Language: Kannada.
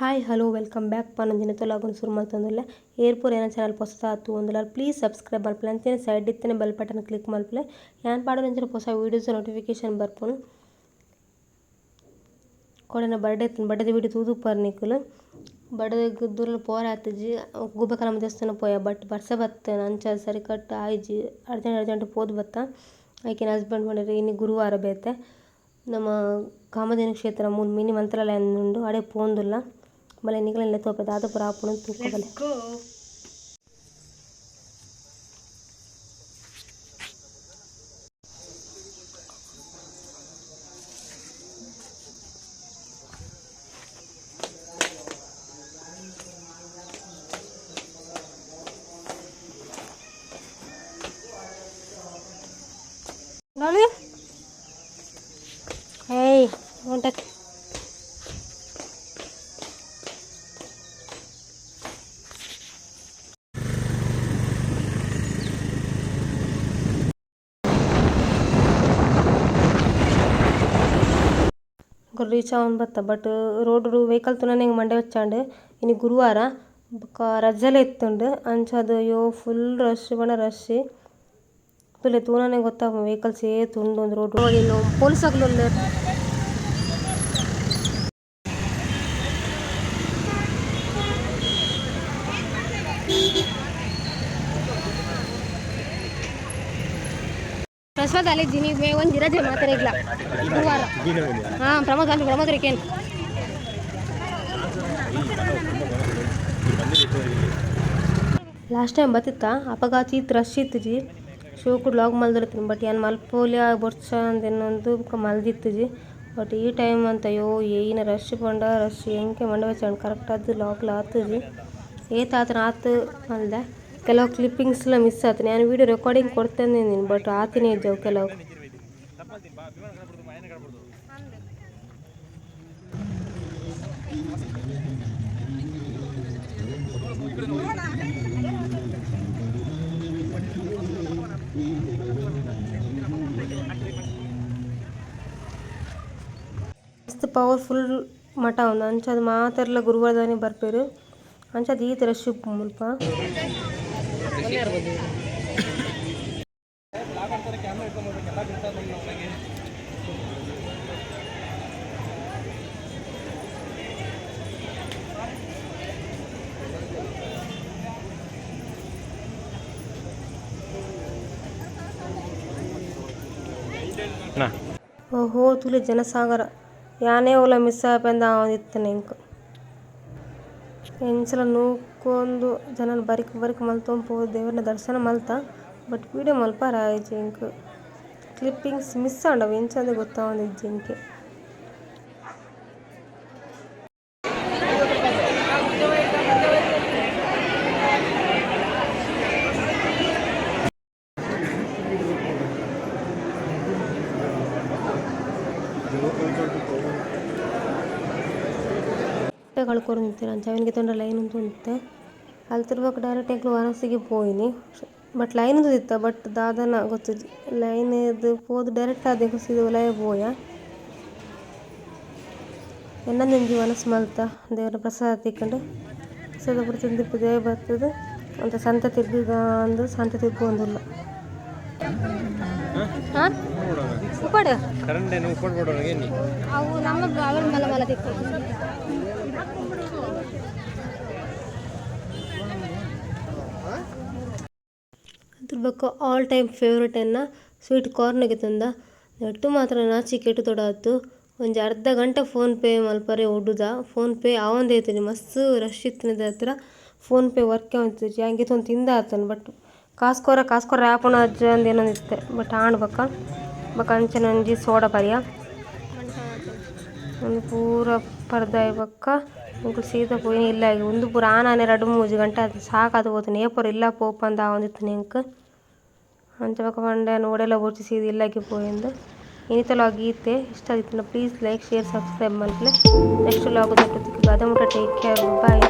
ಹಾಯ್ ಹಲೋ ವೆಲ್ಕಮ್ ಬ್ಯಾಕ್ ಪನ್ನೊಂದಿನ ಲಾಗನ್ ಶುರು ಮಾಡ್ತಂದಿಲ್ಲ ಏರ್ಪೋರ್ ಏನೋ ಚಾನಲ್ ಹೊಸ ಆತು ಒಂದಿಲ್ಲ ಪ್ಲೀಸ್ ಸಬ್ಸ್ಕ್ರೈಬ್ ಮಾಡ್ಪಲೆ ಅಂತೇನೆ ಸೈಡ್ ಇತ್ತೇನೆ ಬೆಲ್ ಬಟನ್ ಕ್ಲಿಕ್ ಮಾಡ್ಪಲೆ ಯಾನ್ ಪಾಡೋ ನಂಚಿನ ಹೊಸ ವೀಡಿಯೋಸ್ ನೋಟಿಫಿಕೇಶನ್ ಬರ್ಪೋನು. ಕೊಡನ ಬರ್ಡೇ ಬರ್ಡೇ ವೀಡಿಯೋ ತೂದು ಪರ್ನಿಕ್ಕುಲು ಬರ್ಡೇ ದೂರಲ್ಲಿ ಪೋರ ಆತಜಿ ಗುಬ್ಬಕಲಮ ದೇವಸ್ಥಾನ ಪೋಯ ಬಟ್ ಬರ್ಸ ಬತ್ತೆ ಅಂಚ ಸರಿ ಕಟ್ ಆಯ್ಜಿ ಅರ್ಜೆಂಟ್ ಅರ್ಜೆಂಟ್ ಪೋದು ಬತ್ತ. ಆಯ್ಕೆನ ಹಸ್ಬೆಂಡ್ ಮಾಡಿರಿ ಇನ್ನು ಗುರುವಾರ ಬೇತೆ. ನಮ್ಮ ಕಾಮಧೇನು ಕ್ಷೇತ್ರ ಮೂನ್ ಮಿನಿ ಮಂತ್ರಾಲಯ ಉಂಡು, ಅಡೆ ಪೋಂದುಲ್ಲ. మళ్ళీ ఎన్నికలు తోపే దాదాపు రాపును తూకోవాలి Hey, want to ರೀಚ್ ಆವನ್ ಬತ್ತ ಬಟ್ ರೋಡ್ ಡು ವೈಕಲ್ ತೂನಗ ಮಂಡೆ ವಚ್ಚಾಂಡ್ ಇನಿ ಗುರುವಾರ ಬೊಕ ರಜೆಲ ಇತ್ತುಂಡು ಅಂಚಾದ್ ಅಯ್ಯೋ ಫುಲ್ ರಶ್ ಪಂಡ ರಶ್ ತುಲೆ ತೂನಗ ವೆಹಿಕಲ್ ವೈಕಲ್ಸ್ ತುಂಡು ಉಂಡು ರೋಡ್ ಪೊಲೀಸಕ್ಲುಲ್ಲೆ Thank you. ಕಸದಲ್ಲಿ ದಿನಿ ಒಂದು ಇರೋದೇ ಮಾತಾಡಿಲ್ಲ ಮೂವಾರ ಹಾಂ, ಪ್ರಮೋದ್ ಗಾಂಧಿ, ಪ್ರಮೋದ್ ರೇಖೇನು ಲಾಸ್ಟ್ ಟೈಮ್ ಬತ್ತಿತ್ತ ಅಪಘಾತಿ ತ್ರಶಿತ್ತು ಶಿವಕು ಲಾಗ್ ಮಲ್ದಿರ್ತೀನಿ ಬಟ್ ಏನು ಮಲ್ಪೋಲಿ ಬೊರ್ಚ ಅಂದೇನೊಂದು ಮಲ್ದಿತ್ತು ಜಿ ಬಟ್ ಈ ಟೈಮ್ ಅಂತ ಅಯ್ಯೋ, ಏನು ರಶ್ ಬಂಡ ರಶ್ ಹೆಂಗೆ ಮಂಡವೆ ಕರೆಕ್ಟ್ ಕರೆಕ್ಟಾದ ಲಾಗ್ ಲಾತು ಜಿ ಏತಾತನ ಆತು ಮಲ್ದೆ ಕೆಲವು ಕ್ಲಿಪ್ಪಿಂಗ್ಸ್ಲ ಮಿಸ್ ಆತು ನಾನು ವೀಡಿಯೋ ರೆಕಾರ್ಡಿಂಗ್ ಕೊಡ್ತೇನೆ ನೀನು ಬಟ್ ಆತಿನೇ ಇದ್ದವು ಕೆಲವು ಮಸ್ತ್ ಪವರ್ಫುಲ್ ಮಠ ಉಂದು ಅಂಚಾದ್ ಮಾತೆರ್ಲ ಗುರುವಾರದಾನೆ ಬರ್ಪೆರ್ ಅಂಚಾದ್ ಈತ್ ರಶ್ ಉಪ್ಪು ಮುಲ್ಪ ಓಹೋ ತುಲೆ ಜನಸಾಗರ. ಯಾನೇ ಓಲ ಮಿಸ್ ಆಪೆಂದ ಆವೊಂದಿತ್ತನೆ ಇಂಕ್ ಎಂಚಲ ನೂಕೊಂದು ಜನ ಬರಿಕ್ ಬರಿಕ್ ಮಲ್ತೊಂದು ಪೋದು ದೇವರನ ದರ್ಶನ ಮಲ್ತ ಬಟ್ ವೀಡಿಯೋ ಮಲ್ಪಾರ ಆಯ್ತು ಇಂಕ್ ಕ್ಲಿಪ್ಪಿಂಗ್ಸ್ ಮಿಸ್ ಆಂಡವು ಎಂಚಂದೆ ಗೊತ್ತಾವೊಂದಿಜ್ಜಿ ಕಳ್ಕೊಂಡು ನಿಂತೀನಿ ಅಂಚ ಅವನಿಗೆ ತೊಂದರೆ ಲೈನ್ ಉಂಟು ನಿಂತೆ ಅಲ್ಲಿ ತಿರ್ಬೇಕು ಡೈರೆಕ್ಟ್ ಎಂಕ್ಲು ವಾರಾಣಸಿಗೆ ಪೋಯಿನಿ ಬಟ್ ಲೈನ್ ಇತ್ತ ಬಟ್ ದಾದನ ಗೊತ್ತು ಲೈನ್ ಇದು ಪೋದು ಡೈರೆಕ್ಟ್ ಆದ ಹೊಸಿದು ಲಯ ಪೋಯ ಎನ್ನೊಂದು ಮನಸ್ಸು ಮಲ್ತ ದೇವರ ಪ್ರಸಾದ ತಿಕ್ಕೊಂಡು ಪ್ರಸಾದ ಪುರ ತಿಪ್ಪು ದೇವ ಬರ್ತದೆ. ಅಂತ ಸಂತ ತಿರ್ಗಿದ ಅಂದು ಸಂತ ಒಂದಿಲ್ಲ ಹಾಂ? ಉಪ್ಪಾಡು. ಅವು ನಮ್ಮ ಅವ್ರ ಮಲ ಮಲ ತಿಕ್ಕೊಂಡು ಅದ್ರ ಬಗ್ಗೆ ಆಲ್ ಟೈಮ್ ಫೇವ್ರೆಟ್ ಎನ್ನ ಸ್ವೀಟ್ ಕಾರ್ನ್ಗೆ ತಂದ. ನೆಟ್ಟು ಮಾತ್ರ ನಾಚಿ ಕೆಟ್ಟು ತೊಡಾತು ಒಂದು ಅರ್ಧ ಗಂಟೆ ಫೋನ್ ಪೇ ಮಲ್ಪರೆ ಒಡ್ಡುದ. ಫೋನ್ ಪೇ ಆವಂದೇ ಐತನಿ ಮಸ್ತ್ ರಶ್ ಇತ್ತಿನದ ಹತ್ರ. ಫೋನ್ ಪೇ ವರ್ಕ್ ಆಯ್ತು ಹಂಗೆ ತೊಂದು ತಿಂದ ಆತನ್ ಬಟ್ ಕಾಸ್ಕೋರ ಕಾಸ್ಕೋರ ಆಪಣ ಅಜ್ಜ ಅಂದ ಏನೊಂದಿತ್ತೆ ಬಟ್ ಆಣ್ಬೇಕ ಬಕ್ಕ ಅಂಚನೆ ಒಂಜಿ ಸೋಡಾ ಪರಿಯ ಒಂದು ಪೂರ ಪರ್ದ ಬಕ್ಕ ಇಂಕು ಸೀದಾ ಪೋಯಿನಿ ಇಲ್ಲ ಆಗಿ ಒಂದು ಪೂರ ಆನಾನೆ ಎರಡು ಮೂಜಿ ಗಂಟೆ ಅದು ಸಾಕಾದು ಹೋತೀನಿ ನೇಪರ್ ಇಲ್ಲ ಪೋಪ ಅಂದ ಆವಂದಿತ್ತು ಅಂತ ಬಕ್ಕ ಪಂಡೆ ನೋಡೆಲ್ಲ ಬೊರ್ಚಿ ಸೀದಾ ಇಲ್ಲಾಗಿ ಪೋಯಿಂದು ಇನ್ನಿತ ಲಾಗ್ ಈತೆ ಇಷ್ಟ ಆಗಿತ್ತು ಪ್ಲೀಸ್ ಲೈಕ್ ಶೇರ್ ಸಬ್ಸ್ಕ್ರೈಬ್ ಮಲ್ಪಲೆ ನೆಕ್ಸ್ಟ್ ಲಾಗ್ ಅದ ಮುಟ್ಟ ಟೇಕ್ ಕೇರ್ ಬಾಯ್